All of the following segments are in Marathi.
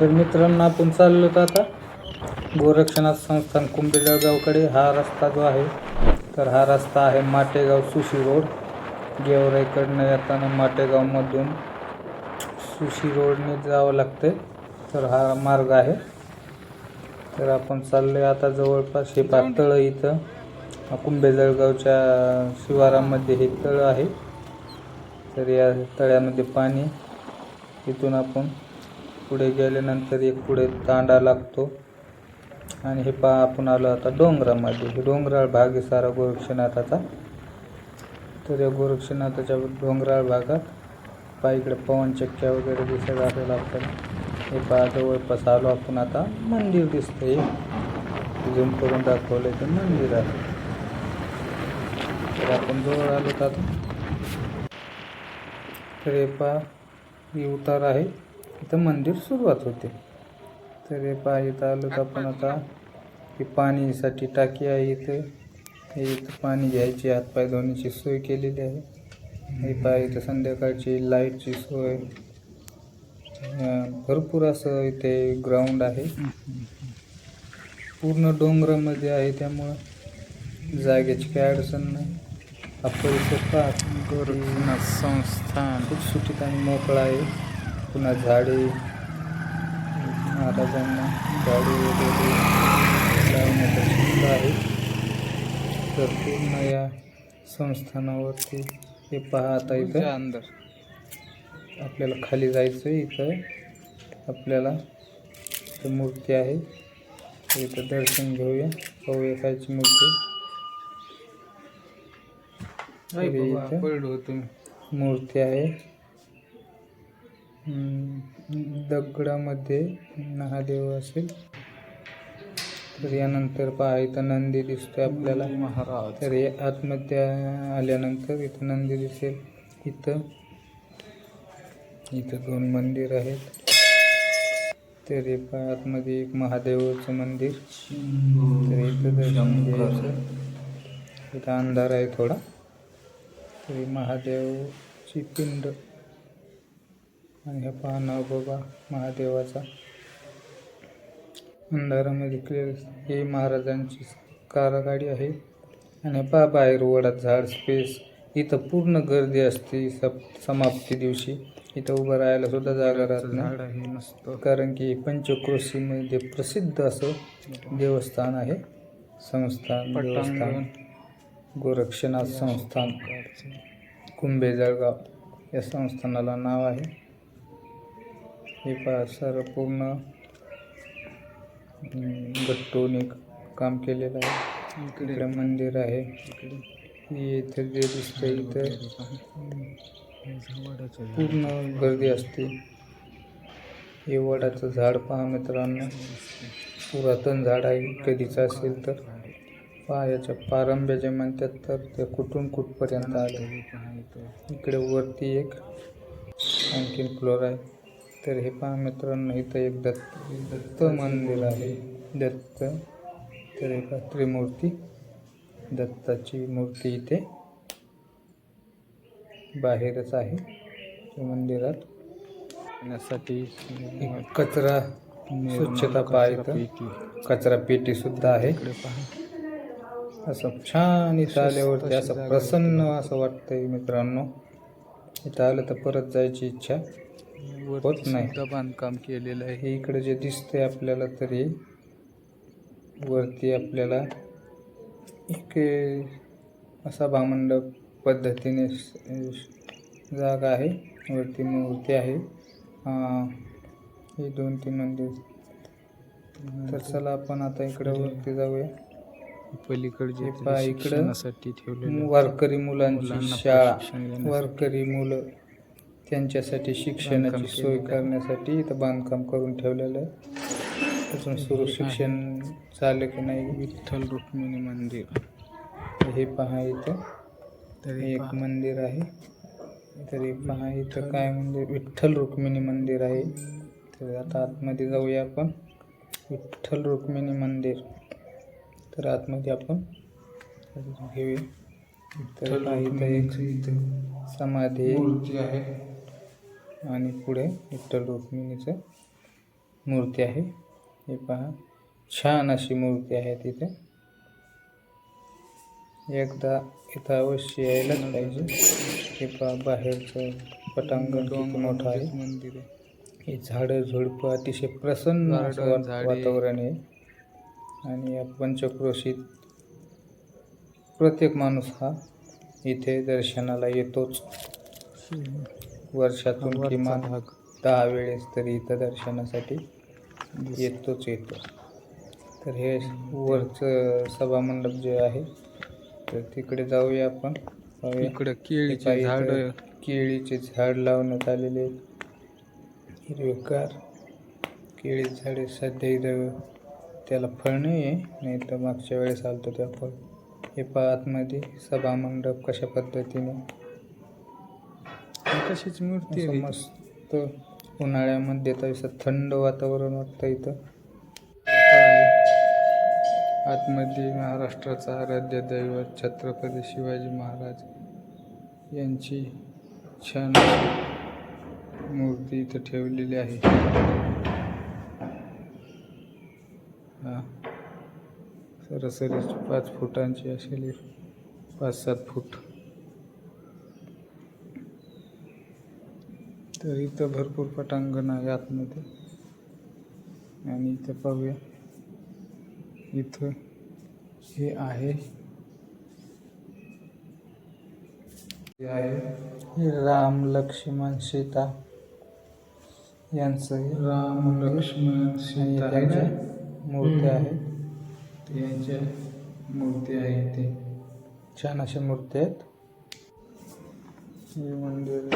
तर मित्रांनो आपण चाललो तर आता गोरक्षनाथ संस्थान कुंभे जळगावकडे हा रस्ता जो आहे तर हा रस्ता आहे माटेगाव सुशी रोड. गेवराईकडनं येताना माटेगावमधून सुशी रोडने जावं लागते तर हा मार्ग आहे. तर आपण चाललो आता जवळपास हे पातळ इथं. कुंभे जळगावच्या शिवारामध्ये हे तळ आहे. तर या तळ्यामध्ये पाणी. इथून आपण पुढे गेल्यानंतर एक पुढे तांडा लागतो. आणि हे पहा आपण आलो आता डोंगरामध्ये. हे डोंगराळ भाग आहे सारा गोरक्षनाथाचा. तर या गोरक्षनाथाच्या डोंगराळ भागात पहा इकडे पवनचक्क्या वगैरे दिसत आपल्याला आपल्याला हे पहा जवळपास आलो आपण आता. मंदिर दिसतंय. झूम करून दाखवलं ते मंदिर आहे तर आपण जवळ आलो तर आता. तर हे पहा ही उतार आहे. इथं मंदिर सुरुवात होते. तर हे पहा इथं आलो तर आपण आता ही पाणीसाठी टाकी आहे इथे. हे इथं पाणी घ्यायची हातपाय धुण्याची सोय केलेली आहे. हे पहा इथं संध्याकाळची लाईटची सोय. भरपूर असं इथे ग्राउंड आहे. पूर्ण डोंगरामध्ये आहे त्यामुळं जागेची काय अडचण नाही. हा परिसर पहा. गोरखनाथ संस्थान. खूप सुटीत आणि मोकळा आहे. पुन्हा झाडे महाराजांना झाडे वगैरे लावण्याचा छंद आहे. तर पूर्ण या संस्थानावरती हे पहा आता इथं. अंदर. आपल्याला खाली जायचं आहे इथं. आपल्याला इथं मूर्ती आहे. इथं दर्शन घेऊया. पाहूया कायची मूर्ती. मूर्ती आहे. दगडामध्ये महादेव असेल. तर यानंतर पहा इथं नंदी दिसतोय आपल्याला. महाराज. तर हे आतमध्ये आल्यानंतर इथं नंदी दिसेल. इथं इथं दोन मंदिर आहेत. तर हे पहा आतमध्ये एक महादेवाचं मंदिर. तर इथं दर्शन घ्यायचं. इथं अंधार आहे थोडा. तरी महादेवची पिंड. आणि हा पाहणं बाबा महादेवाचा अंधारामध्ये क्लिअर हे महाराजांची कारगाडी आहे. आणि पहा बाहेर वडात झाड स्पेस इथं पूर्ण गर्दी असते सप समाप्ती दिवशी. इथं उभं राहायला सुद्धा जागा राहत नाही. कारण की पंचक्रोशीमध्ये प्रसिद्ध असं देवस्थान आहे. संस्थान देवस्थान. गोरक्षनाथ संस्थान. कुंभे जळगाव या संस्थानाला नाव आहे. हे पहा सर पूर्ण गट्टूने काम केलेलं आहे. इकडे. मंदिर आहे. इथं जे दिसतंय इथं पूर्ण गर्दी असते. हे वडाचं झाड पहा मित्रांनो. पुरातन झाड आहे. कधीचं असेल तर. पहा याच्या पारंब्या जे म्हणतात तर ते कुठून कुठपर्यंत आले? इकडे वरती एक आणखीन फ्लोर आहे. तर हे पहा मित्रांनो इथं एक दत्त दत्त मंदिर आहे. दत्त तर एका त्रिमूर्ती दत्ताची मूर्ती इथे बाहेरच आहे मंदिरात. साठी कचरा स्वच्छता पहा इथं. कचरा पेटी सुद्धा आहे. असं छान इथं आल्यावरती असं प्रसन्न असं वाटतंय मित्रांनो. इथं आलं तर परत जायची इच्छा. होत नाही. बांधकाम केलेलं आहे. हे इकडे जे दिसतंय आपल्याला तरी वरती आपल्याला एक असा भामंडप पद्धतीने जागा आहे. वरती मूर्ती आहे. हे दोन तीन मंदिर. तर चला आपण आता इकडे वरती जाऊया. पलीकडचे पहा इकडं ठेवलेले वारकरी मुलांची शाळा. वारकरी मुलं त्यांच्यासाठी शिक्षणाची सोय. करण्यासाठी इथं बांधकाम करून ठेवलेलं आहे. अजून सुरू शिक्षण झालं की नाही? विठ्ठल रुक्मिणी मंदिर. हे पहा इथं. तरी एक मंदिर आहे. तरी पहा इथं काय मंदिर विठ्ठल रुक्मिणी मंदिर आहे. तर आता आतमध्ये जाऊया आपण. विठ्ठल रुक्मिणी मंदिर. तर आतमध्ये आपण घेऊया तर इथं एक समाधी. आहे. आणि पुढे विठ्ठल रुक्मिणीचं मूर्ती आहे. हे पहा छान अशी मूर्ती आहे तिथे. एकदा इथं अवश्य यायलाच पाहिजे. हे पहा बाहेरचं पटांगण मोठं आहे. मंदिर आहे. हे झाडं झुडपं अतिशय प्रसन्न. वातावरण आहे. आणि या पंचक्रोशीत प्रत्येक माणूस हा इथे दर्शनाला येतोच. वर्षातून किमान भाग दहा वेळेस तरी इथं दर्शनासाठी येतोच येतो. तर हे वरचं सभामंडप जे आहे तर तिकडे जाऊया आपण. इकडं केळीचे झाड. केळीचे झाड लावण्यात आलेले आहेत. हिरवेगार केळी झाडे सध्या इथं त्याला फळ नाही आहे. नाही तर मागच्या वेळेस आलतो त्या फळ हे पहा आतमध्ये सभामंडप कशा पद्धतीने तशीच मूर्ती आहे मस्त उन्हाळ्यामध्ये तर असं थंड वातावरण वाटतं इथं. आतमध्ये महाराष्ट्राचा आराध्य दैवत छत्रपती शिवाजी महाराज यांची छान मूर्ती इथं ठेवलेली आहे. हा. सरासरी पाच फुटांची असेल. पाच सात फूट. तर इथं भरपूर पटांगण आहे आतमध्ये. आणि इथं पाहूया. इथं हे आहे. हे आहे. हे राम लक्ष्मण सीता. यांचं हे. राम लक्ष्मण सीता ना? मूर्त्या आहेत. यांच्या मूर्ती आहे ते. छान अशा मूर्ती आहेत. हे मंदिर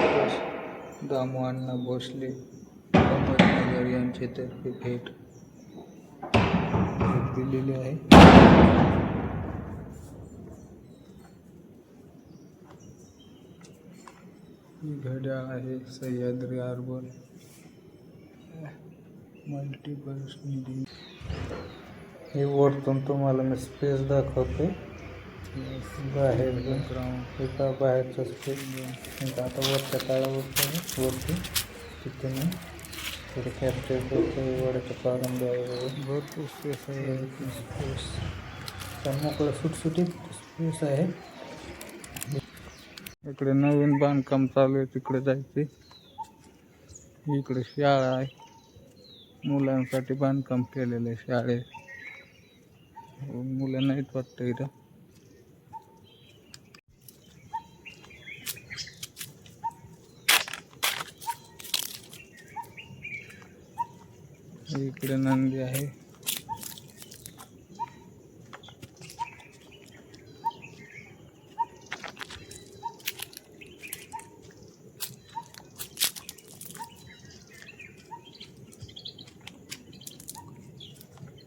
दामू अण्णा भोसले अहमदनगर यांचे तर्फे भेट भेट दिलेली आहे. ही घड्याळ आहे सह्याद्री आर्बन मल्टिपल्स निधी हे वरतून तुम्हाला मी स्पेस दाखवते बाहेर एका बाहेरचा स्पेस आता वरच्या काळावर वरती. तिथे मी थोडं कॅप्चर करतो वड्याच्या प्रारंभ भरपूर स्पेस आहे. स्पेस मोकळं सुटसुटीत स्पेस आहे. इकडे नवीन बांधकाम चालू आहे तिकडे जायचे इकडे शाळा आहे. मुलांसाठी बांधकाम केलेलं आहे शाळेत. मुलं नाहीत वाटतं इथं. इकडे नंदी आहे.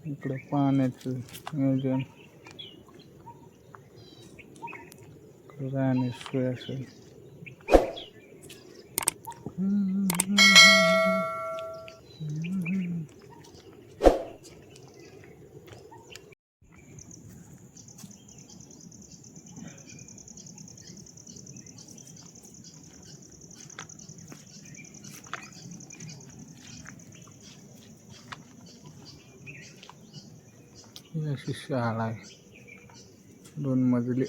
इकडे पाण्याचं नियोजन. इकडं सोय असेल. ही अशी शाळा आहे. दोन मजली.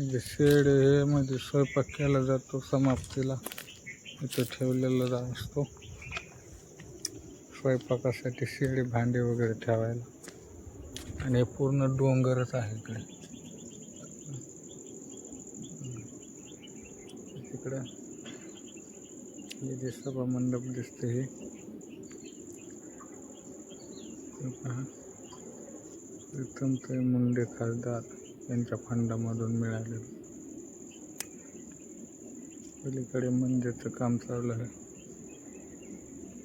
म्हणजे शेड हे मध्ये स्वयंपाक केला जातो समाप्तीला. इथं ठेवलेला असतो. स्वयंपाकासाठी शेळी भांडे वगैरे ठेवायला. आणि हे पूर्ण डोंगरच आहे इकडे. तिकडं हे जे सभा मंडप दिसते हे. हे पहा. प्रथम ते मुंडे खासदार. यांच्या फंडामधून मिळाले. पलीकडे मंदिरचं काम चालू आहे.